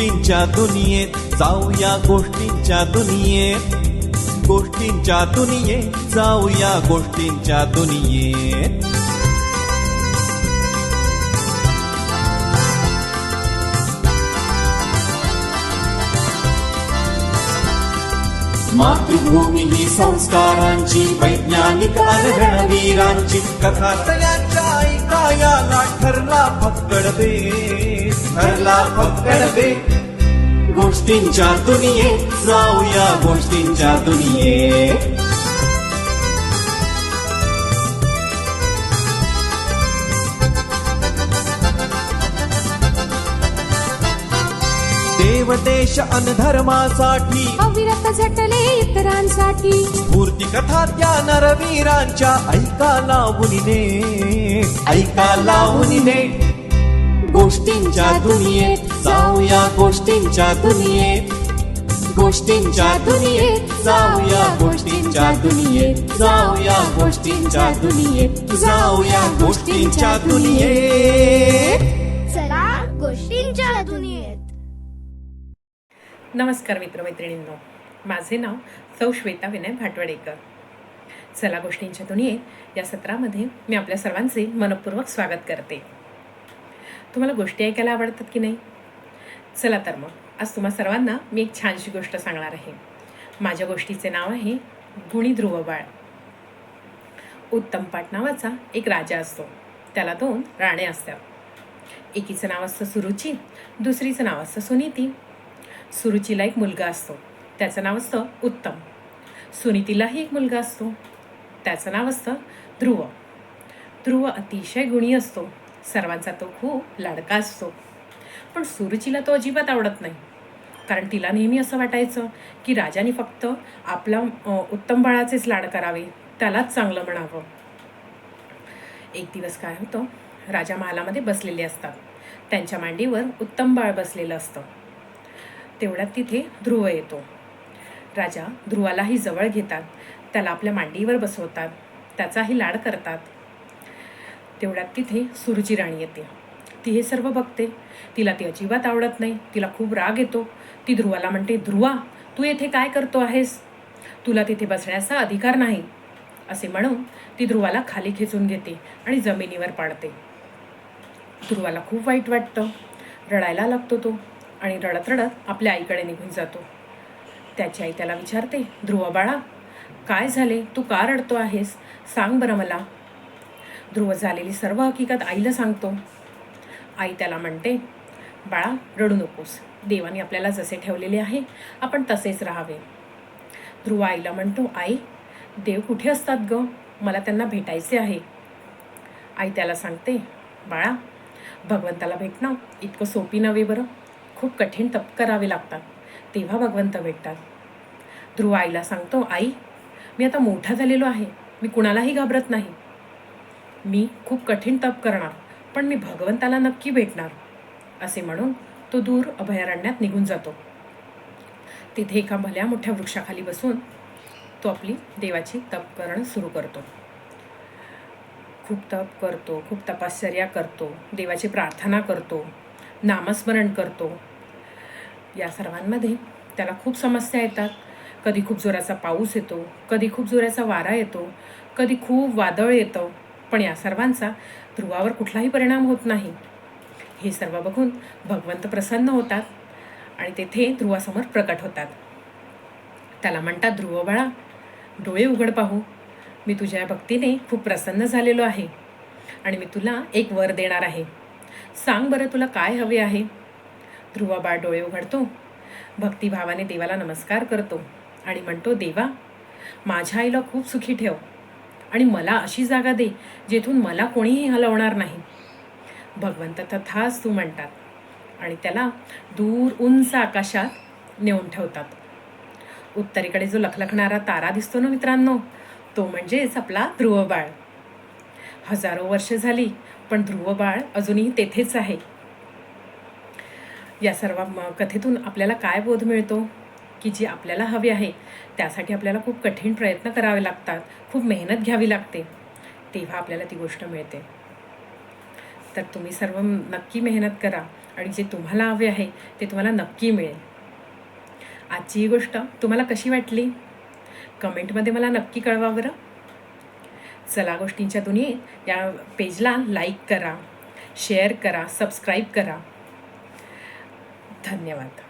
गोष्टींच्या दुनियेत जाऊया गोष्टींच्या दुनियेत. गोष्टींच्या दुनियेत जाऊया गोष्टींच्या दुनियेत. मातृभूमी ही संस्कारांची वैज्ञानिक वीरांची कथा याला ठरला फक्कड बेस ठरला फक्कड बेस गोष्टींच्या दुनिये जाऊया गोष्टींच्या दुनिये देव देश अन धर्मासाठी अविरत झटले इतरांसाठी. स्फूर्ती कथा त्या नरवीरांच्या ऐका लावून ऐका लावून गोष्टींच्या दुनियेत जाऊया गोष्टींच्या दुनियेत. गोष्टींच्या दुनियेत जाऊया गोष्टींच्या दुनियेत. जाऊया गोष्टींच्या दुनियेत. जाऊया गोष्टींच्या दुनियेत. नमस्कार मित्रमैत्रिणींनो. माझे नाव सौ श्वेता विनय भाटवडेकर. चला गोष्टींच्या दुनियेत या सत्रामध्ये मी आपल्या सर्वांचे मनपूर्वक स्वागत करते. तुम्हाला गोष्टी ऐकायला आवडतात की नाही? चला तर मग आज तुम्हा सर्वांना मी एक छानशी गोष्ट सांगणार आहे. माझ्या गोष्टीचे नाव आहे गुणी ध्रुवबाळ उत्तम पाट नावाचा एक राजा असतो. त्याला दोन राणे असतात. एकीचं नाव असतं सुरुची दुसरीचं नाव असतं सुनीती सुरुचीला एक मुलगा असतो. त्याचं नाव असतं उत्तम. सुनीतीलाही एक मुलगा असतो. त्याचं नाव असतं ध्रुव. ध्रुव अतिशय गुणी असतो. सर्वांचा तो खूप लाडका असतो. पण सुरुचीला तो अजिबात आवडत नाही. कारण तिला नेहमी असं वाटायचं की राजाने फक्त आपला उत्तम बाळाचेच लाड करावे. त्यालाच चांगलं म्हणावं. एक दिवस काय होतं? राजा महालामध्ये बसलेले असतात. त्यांच्या मांडीवर उत्तम बाळ बसलेलं असतं. तेवढ्यात तिथे ध्रुव येतो. राजा ध्रुवालाही जवळ घेतात. त्याला आपल्या मांडीवर बसवतात. त्याचाही लाड करतात. तेवढ्यात तिथे सुरजी राणी येते. ती हे सर्व बघते. तिला ती अजिबात आवडत नाही. तिला खूप राग येतो. ती ध्रुवाला म्हणते ध्रुवा तू येथे काय करतो आहेस? तुला तिथे बसण्याचा अधिकार नाही. असे म्हणून ती ध्रुवाला खाली खेचून घेते आणि जमिनीवर पाडते. ध्रुवाला खूप वाईट वाटतं. रडायला लागतो तो. आणि रडत रडत आपल्या आईकडे निघून जातो. त्याची आई त्याला विचारते ध्रुव बाळा काय झाले? तू का रडतो आहेस? सांग बरं मला. ध्रुव झालेली सर्व हकीकत आईला सांगतो. आई त्याला म्हणते बाळा रडू नकोस. देवाने आपल्याला जसे ठेवलेले आहे आपण तसेच राहावे. ध्रुव आईला म्हणतो आई देव कुठे असतात ग? मला त्यांना भेटायचे आहे. आई त्याला सांगते बाळा भगवंताला भेटणं इतकं सोपी नव्हे बरं? खूप कठीण तप करावे लागतात. तेव्हा भगवंत भेटतात. ध्रुव आईला सांगतो आई मी आता मोठा झालेलो आहे. मी कुणालाही घाबरत नाही. मी खूप कठीण तप करणार पण मी भगवंताला नक्की भेटणार. असे म्हणून तो दूर अभयारण्यात निघून जातो. तिथे एका भल्या मोठ्या वृक्षाखाली बसून तो आपली देवाची तप करणं सुरू करतो. खूप तप करतो खूप तपश्चर्या करतो देवाची प्रार्थना करतो नामस्मरण करतो या सर्वांमध्ये त्याला खूप समस्या येतात. कधी खूप जोराचा पाऊस येतो कधी खूप जोराचा वारा येतो कधी खूप वादळ येतं. पण या सर्वांचा ध्रुवावर कुठलाही परिणाम होत नाही. हे सर्व बघून भगवंत प्रसन्न होतात आणि तेथे ध्रुवासमोर प्रकट होतात. त्याला म्हणतात ध्रुव बाळा डोळे उघड पाहू. मी तुझ्या भक्तीने खूप प्रसन्न झालेलो आहे आणि मी तुला एक वर देणार आहे. सांग बरं तुला काय हवे आहे. ध्रुवाबाळ डोळे उघडतो. भक्तिभावाने देवाला नमस्कार करतो आणि म्हणतो देवा माझ्या आईला खूप सुखी ठेव आणि मला अशी जागा दे जेथून मला कोणीही हलवणार नाही. भगवंत तथाच तू म्हणतात आणि त्याला दूर उंच आकाशात नेऊन ठेवतात. उत्तरेकडे जो लखलखणारा तारा दिसतो ना मित्रांनो तो म्हणजेच आपला ध्रुवबाळ हजारो वर्ष झाली पण ध्रुवबाळ अजूनही तेथेच आहे. या सर्व म- कथेतून आपल्याला काय बोध मिळतो? की जी आपल्याला हवी आहे त्यासाठी आपल्याला खूप कठीण प्रयत्न करावे लागतात. खूप मेहनत घ्यावी लागते. तेव्हा आपल्याला ती गोष्ट मिळते. तर तुम्ही सर्व नक्की मेहनत करा आणि जे तुम्हाला हवे आहे ते तुम्हाला नक्की मिळेल. आजची ही गोष्ट तुम्हाला कशी वाटली? कमेंटमध्ये मला नक्की कळवा बरं. चला गोष्टींच्या दुनियेत या पेजला लाईक करा शेअर करा सबस्क्राईब करा. धन्यवाद